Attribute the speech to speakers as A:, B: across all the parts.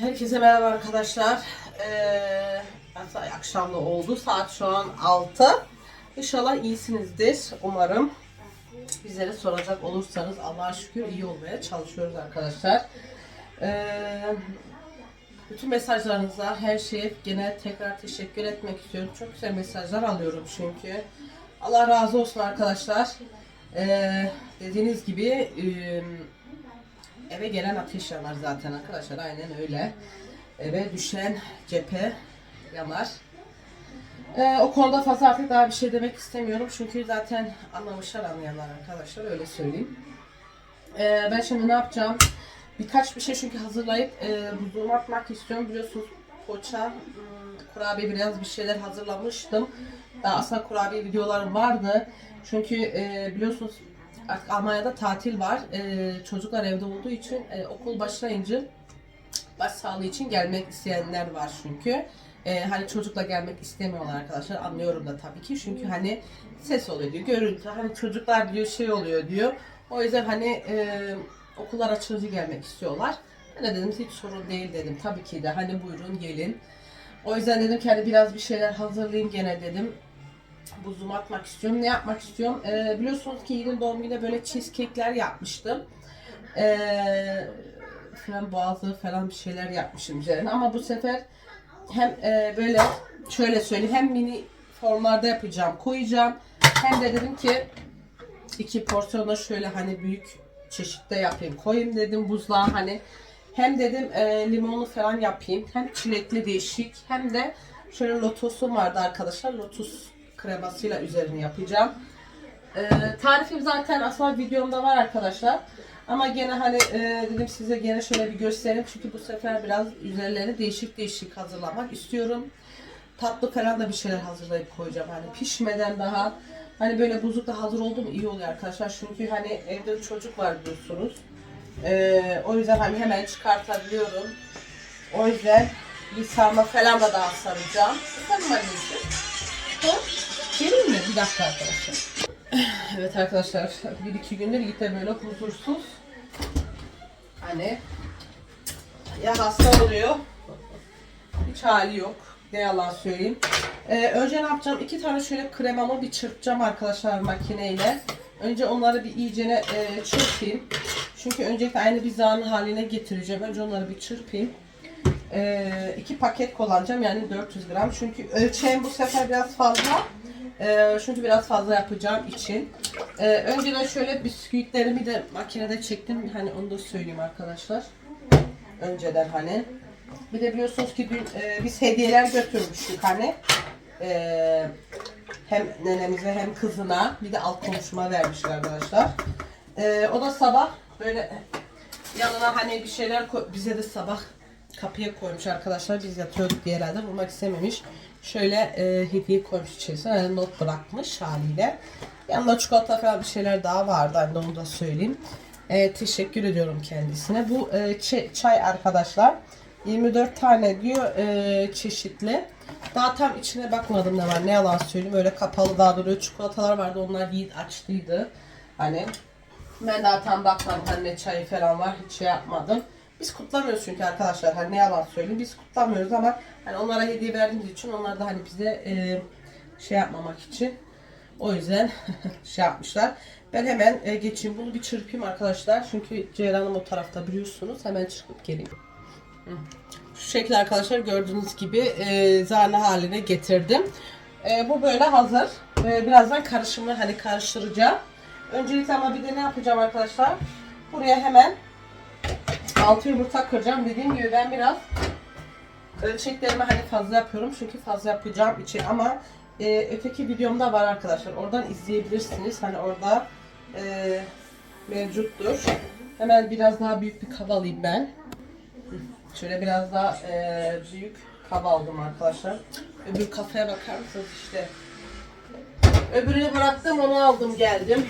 A: Herkese merhaba arkadaşlar. Ee, akşam da oldu. Saat şu an 6. İnşallah iyisinizdir. Umarım. Bizlere soracak olursanız Allah'a şükür iyi olmaya çalışıyoruz arkadaşlar. Ee, bütün mesajlarınıza, her şeye gene tekrar teşekkür etmek istiyorum. Çok güzel mesajlar alıyorum çünkü. Allah razı olsun arkadaşlar. Ee, dediğiniz gibi e, eve gelen ateş yanar zaten arkadaşlar. Aynen öyle. Eve düşen cephe yanar. Ee, o konuda fazla artık daha bir şey demek istemiyorum. Çünkü zaten anlamışlar anlayanlar arkadaşlar. Öyle söyleyeyim. Ee, ben şimdi ne yapacağım? Birkaç bir şey çünkü hazırlayıp e, buzluğuma atmak istiyorum. Biliyorsunuz poğaça, hmm, kurabiye biraz bir şeyler hazırlamıştım. Daha aslında kurabiye videolarım vardı. Çünkü e, biliyorsunuz Almanya'da tatil var. E, çocuklar evde olduğu için e, okul başlayınca baş sağlığı için gelmek isteyenler var çünkü. E, hani çocukla gelmek istemiyorlar arkadaşlar. Anlıyorum da tabii ki. Çünkü hani ses oluyor diyor, görüntü. Hani çocuklar diyor şey oluyor diyor. O yüzden hani e, okullar açılınca gelmek istiyorlar. Ben de dedim hiç sorun değil dedim. Tabii ki de hani buyurun gelin. O yüzden dedim ki hani biraz bir şeyler hazırlayayım gene dedim. Buzluğuma atmak istiyorum. Ne yapmak istiyorum? Ee, biliyorsunuz ki Yiğit'in doğum gününe böyle cheesecake'ler yapmıştım. Ee, falan boğazı falan bir şeyler yapmışım üzerine. Ama bu sefer hem e, böyle şöyle söyleyeyim hem mini formlarda yapacağım koyacağım. Hem de dedim ki iki porsiyonda şöyle hani büyük çeşitte yapayım koyayım dedim buzluğa hani hem dedim e, limonlu falan yapayım hem çilekli değişik hem de şöyle lotusum vardı arkadaşlar lotus kremasıyla üzerine yapacağım. E, tarifim zaten aslında videomda var arkadaşlar. Ama gene hani e, dedim size gene şöyle bir göstereyim çünkü bu sefer biraz üzerlerini değişik değişik hazırlamak istiyorum. Tatlı falan da bir şeyler hazırlayıp koyacağım. Hani pişmeden daha hani böyle buzlukta hazır oldu mu iyi oluyor arkadaşlar. Çünkü hani evde çocuk var diyorsunuz. E, o yüzden hani hemen çıkartabiliyorum. O yüzden bir sarma falan da daha saracağım. Efendim anneciğim? Dakika arkadaşlar. Evet arkadaşlar bir iki gündür Yiğit'e böyle huzursuz. Hani ya hasta oluyor. Hiç hali yok. Ne yalan söyleyeyim. Ee, önce ne yapacağım? İki tane şöyle kremamı bir çırpacağım arkadaşlar makineyle. Önce onları bir iyicene e, çırpayım. Çünkü öncelikle aynı bir zan haline getireceğim. Önce onları bir çırpayım. Ee, iki paket kullanacağım yani 400 gram. Çünkü ölçeğim bu sefer biraz fazla. Ee, çünkü biraz fazla yapacağım için. Ee, önceden şöyle bisküvitlerimi de makinede çektim. Hani onu da söyleyeyim arkadaşlar. Önceden hani. Bir de biliyorsunuz ki dün e, biz hediyeler götürmüştük hani. Ee, hem nenemize hem kızına bir de alt komşuma vermişler arkadaşlar. Ee, o da sabah böyle yanına hani bir şeyler bize de sabah kapıya koymuş arkadaşlar. Biz yatıyorduk diye herhalde vurmak istememiş. Şöyle e, hediye koymuş içerisine. Yani not bırakmış haliyle. Yanında çikolata falan bir şeyler daha vardı. Hani onu da söyleyeyim. E, teşekkür ediyorum kendisine. Bu e, çay arkadaşlar. 24 tane diyor e, çeşitli. Daha tam içine bakmadım ne var. Ne yalan söyleyeyim. Öyle kapalı daha duruyor. Çikolatalar vardı. Onlar Yiğit açtıydı. Hani ben daha tam bakmadım. Hani çayı falan var. Hiç şey yapmadım. Biz kutlamıyoruz çünkü arkadaşlar. Hani ne yalan söyleyeyim. Biz kutlamıyoruz ama hani onlara hediye verdiğimiz için onlar da hani bize e, şey yapmamak için o yüzden şey yapmışlar. Ben hemen e, geçeyim. Bunu bir çırpayım arkadaşlar. Çünkü Ceylan'ım o tarafta biliyorsunuz. Hemen çırpıp geleyim. Şu şekilde arkadaşlar gördüğünüz gibi e, zane haline getirdim. E, bu böyle hazır. E, birazdan karışımı hani karıştıracağım. Öncelikle ama bir de ne yapacağım arkadaşlar? Buraya hemen 6 yumurta kıracağım. Dediğim gibi ben biraz ölçeklerimi hani fazla yapıyorum. Çünkü fazla yapacağım için ama e, öteki videomda var arkadaşlar. Oradan izleyebilirsiniz. Hani orada e, mevcuttur. Hemen biraz daha büyük bir kaba alayım ben. Şöyle biraz daha e, büyük kaba aldım arkadaşlar. Öbür kafaya bakar mısınız işte. Öbürünü bıraktım onu aldım geldim.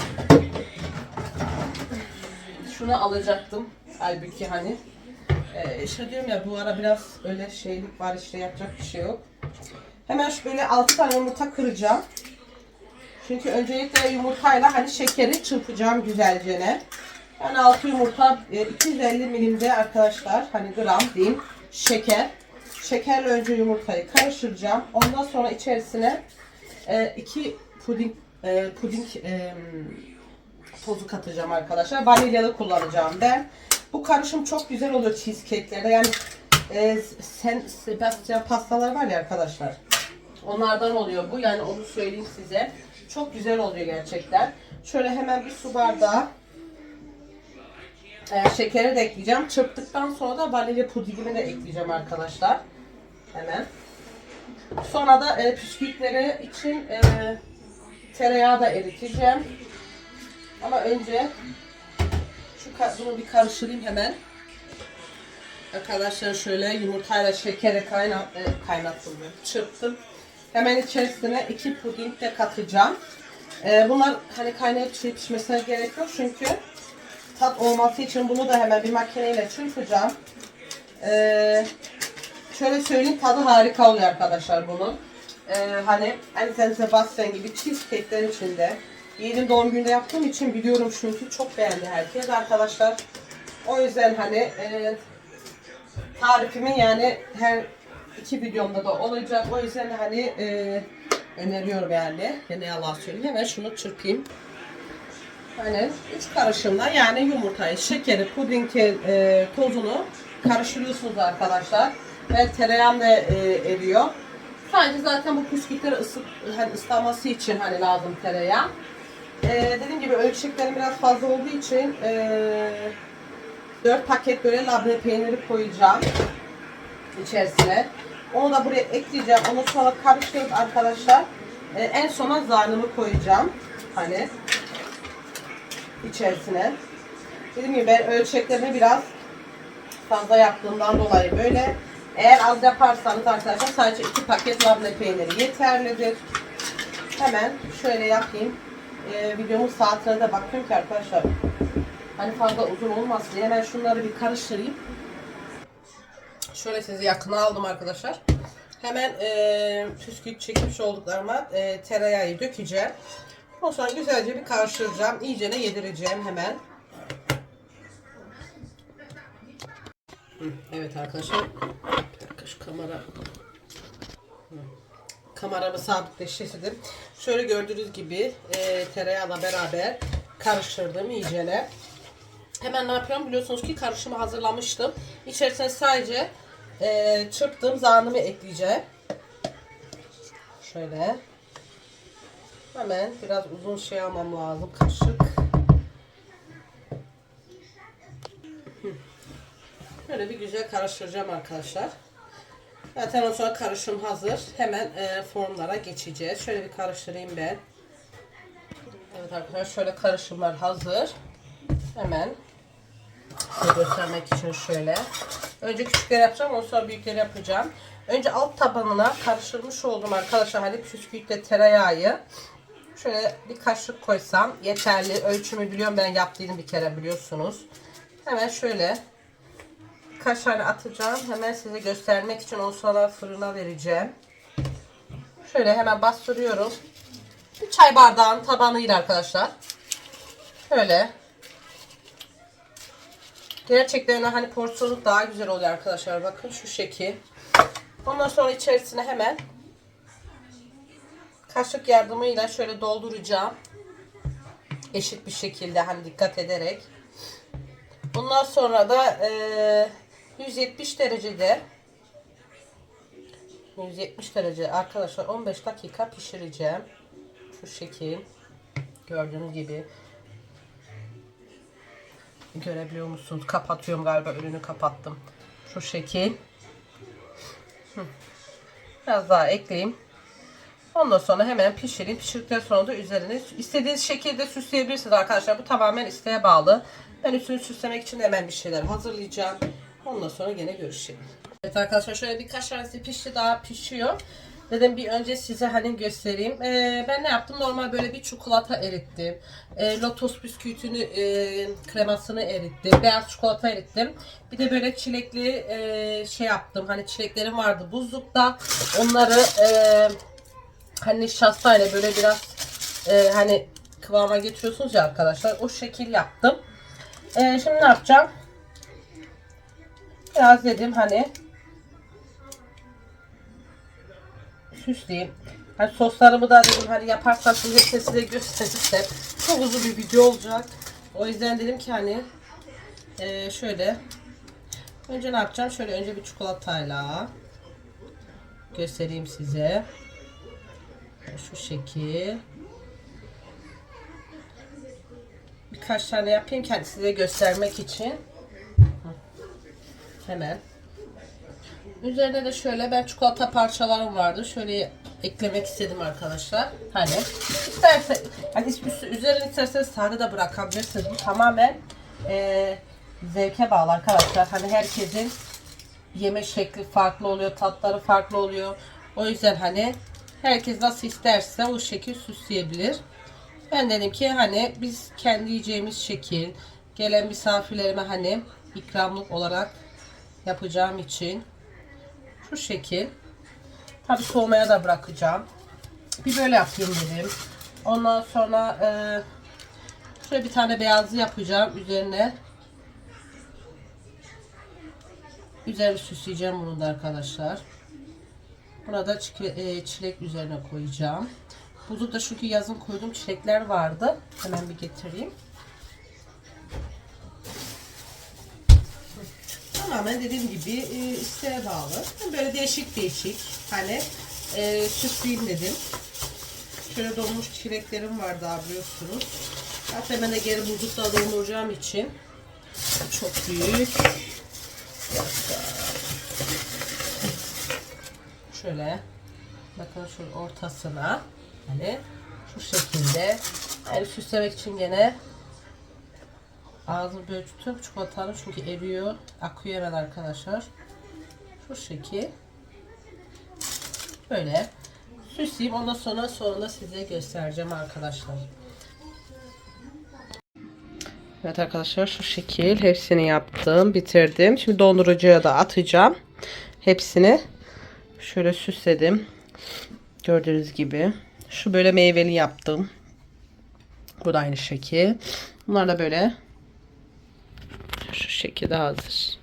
A: Şunu alacaktım. Halbuki hani e, işte diyorum ya bu ara biraz öyle şeylik var işte yapacak bir şey yok. Hemen şu böyle 6 tane yumurta kıracağım. Çünkü öncelikle yumurtayla hani şekeri çırpacağım güzelce ne. Yani 6 yumurta e, 250 milimde arkadaşlar hani gram diyeyim. şeker. Şekerle önce yumurtayı karıştıracağım. Ondan sonra içerisine e, iki puding e, puding e, tozu katacağım arkadaşlar. Vanilyalı kullanacağım ben. Bu karışım çok güzel oluyor cheesecake'lerde. Yani e, sen Sebastian pastalar var ya arkadaşlar. Onlardan oluyor bu. Yani onu söyleyeyim size. Çok güzel oluyor gerçekten. Şöyle hemen bir su bardağı e, şekeri de ekleyeceğim. Çırptıktan sonra da vanilya pudingimi de ekleyeceğim arkadaşlar. Hemen. Sonra da e, püskürtleri için e, tereyağı da eriteceğim. Ama önce şu bunu bir karıştırayım hemen. Arkadaşlar şöyle yumurtayla şekeri kaynat, e, kaynattım. Çırptım. Hemen içerisine iki puding de katacağım. E, bunlar hani kaynayıp pişmesine gerek yok çünkü tat olması için bunu da hemen bir makineyle çırpacağım. E, şöyle söyleyeyim tadı harika oluyor arkadaşlar bunun. E, hani en Sebastian gibi cheesecake'ler içinde. Yeğenim doğum gününde yaptığım için biliyorum çünkü çok beğendi herkes arkadaşlar. O yüzden hani e, tarifimin yani her iki videomda da olacak. O yüzden hani e, öneriyorum yani. Ne yalan söyleyeyim. Hemen şunu çırpayım. Hani üç karışımla yani yumurtayı, şekeri, puding e, tozunu karıştırıyorsunuz arkadaşlar. Ve tereyağım da e, eriyor. Sadece zaten bu bisküvitleri ısıt, hani ıslanması için hani lazım tereyağı. E, dediğim gibi ölçeklerim biraz fazla olduğu için e, 4 paket böyle labne peyniri koyacağım içerisine. Onu da buraya ekleyeceğim. Onu sonra karıştırıp arkadaşlar e, en sona zarnımı koyacağım. Hani içerisine. Dediğim gibi ben ölçeklerimi biraz fazla yaptığımdan dolayı böyle. Eğer az yaparsanız arkadaşlar sadece 2 paket labne peyniri yeterlidir. Hemen şöyle yapayım. E, videomun saatine de bakıyorum ki arkadaşlar hani fazla uzun olmasın diye hemen şunları bir karıştırayım. Şöyle sizi yakına aldım arkadaşlar. Hemen e, püsküt çekmiş olduklarıma e, tereyağı dökeceğim. Ondan sonra güzelce bir karıştıracağım. İyice yedireceğim hemen. Evet arkadaşlar. Bir dakika şu kamera. Kameramı sabitleştirdim. Şöyle gördüğünüz gibi e, tereyağla beraber karıştırdım iyicene. Hemen ne yapıyorum biliyorsunuz ki karışımı hazırlamıştım. İçerisine sadece e, çırptığım zahnımı ekleyeceğim. Şöyle. Hemen biraz uzun şey almam lazım. Kaşık. Böyle bir güzel karıştıracağım arkadaşlar. Zaten o sonra karışım hazır. Hemen e, formlara geçeceğiz. Şöyle bir karıştırayım ben. Evet arkadaşlar şöyle karışımlar hazır. Hemen size göstermek için şöyle. Önce küçükleri yapacağım, ondan sonra büyükleri yapacağım. Önce alt tabanına karıştırmış oldum arkadaşlar. Hani püskürtle tereyağı. Şöyle bir kaşık koysam yeterli. Ölçümü biliyorum ben yaptığım bir kere biliyorsunuz. Hemen şöyle tane atacağım. Hemen size göstermek için ondan sonra fırına vereceğim. Şöyle hemen bastırıyorum. Bir çay bardağın tabanıyla arkadaşlar. Şöyle Gerçekten hani porsiyonu daha güzel oluyor arkadaşlar. Bakın şu şekil. Ondan sonra içerisine hemen kaşık yardımıyla şöyle dolduracağım. Eşit bir şekilde hani dikkat ederek. Bundan sonra da e, 170 derecede 170 derece arkadaşlar 15 dakika pişireceğim. Şu şekil. Gördüğünüz gibi. Görebiliyor musunuz? Kapatıyorum galiba önünü kapattım. Şu şekil. Biraz daha ekleyeyim. Ondan sonra hemen pişireyim. Pişirdikten sonra da üzerine istediğiniz şekilde süsleyebilirsiniz arkadaşlar. Bu tamamen isteğe bağlı. Ben üstünü süslemek için hemen bir şeyler hazırlayacağım. Ondan sonra gene görüşelim. Evet arkadaşlar şöyle birkaç tanesi pişti daha pişiyor. Dedim bir önce size hani göstereyim. Ee, ben ne yaptım? Normal böyle bir çikolata erittim. Ee, lotus bisküvitini, e, kremasını erittim. Beyaz çikolata erittim. Bir de böyle çilekli e, şey yaptım. Hani çileklerim vardı buzlukta. Onları e, hani nişastayla böyle biraz e, hani kıvama getiriyorsunuz ya arkadaşlar. O şekil yaptım. E, şimdi ne yapacağım? Biraz dedim hani süsleyeyim. Hani soslarımı da dedim hani yaparsam size size gösterirsem çok uzun bir video olacak. O yüzden dedim ki hani e, şöyle önce ne yapacağım? Şöyle önce bir çikolatayla göstereyim size. Şu şekil. Birkaç tane yapayım kendi size göstermek için. Hemen. Üzerine de şöyle ben çikolata parçalarım vardı. Şöyle eklemek istedim arkadaşlar. Hani isterse hani üstü, üzerine isterseniz sade de bırakabilirsiniz. Bu tamamen eee, zevke bağlı arkadaşlar. Hani herkesin yeme şekli farklı oluyor, tatları farklı oluyor. O yüzden hani herkes nasıl isterse o şekil süsleyebilir. Ben dedim ki hani biz kendi yiyeceğimiz şekil gelen misafirlerime hani ikramlık olarak yapacağım için şu şekil. Tabi soğumaya da bırakacağım. Bir böyle yapayım dedim. Ondan sonra e, şöyle bir tane beyazlı yapacağım üzerine. Üzerine süsleyeceğim bunu da arkadaşlar. Buna da e, çilek üzerine koyacağım. Da çünkü yazın koyduğum çilekler vardı. Hemen bir getireyim. Tamamen dediğim gibi e, isteğe bağlı. Böyle değişik değişik hani e, süsleyeyim dedim. Şöyle donmuş çileklerim var daha biliyorsunuz. Hatta hemen de geri buzlukta donduracağım için çok büyük. Şöyle bakın şu ortasına hani şu şekilde yani süslemek için gene ağzını böyle tutup çikolatanın çünkü eriyor. Akıyor hemen arkadaşlar. Şu şekil. Böyle. Süsleyeyim ondan sonra sonra size göstereceğim arkadaşlar. Evet arkadaşlar şu şekil. Hepsini yaptım bitirdim. Şimdi dondurucuya da atacağım. Hepsini şöyle süsledim. Gördüğünüz gibi. Şu böyle meyveli yaptım. Bu da aynı şekil. Bunlar da böyle şu şekilde hazır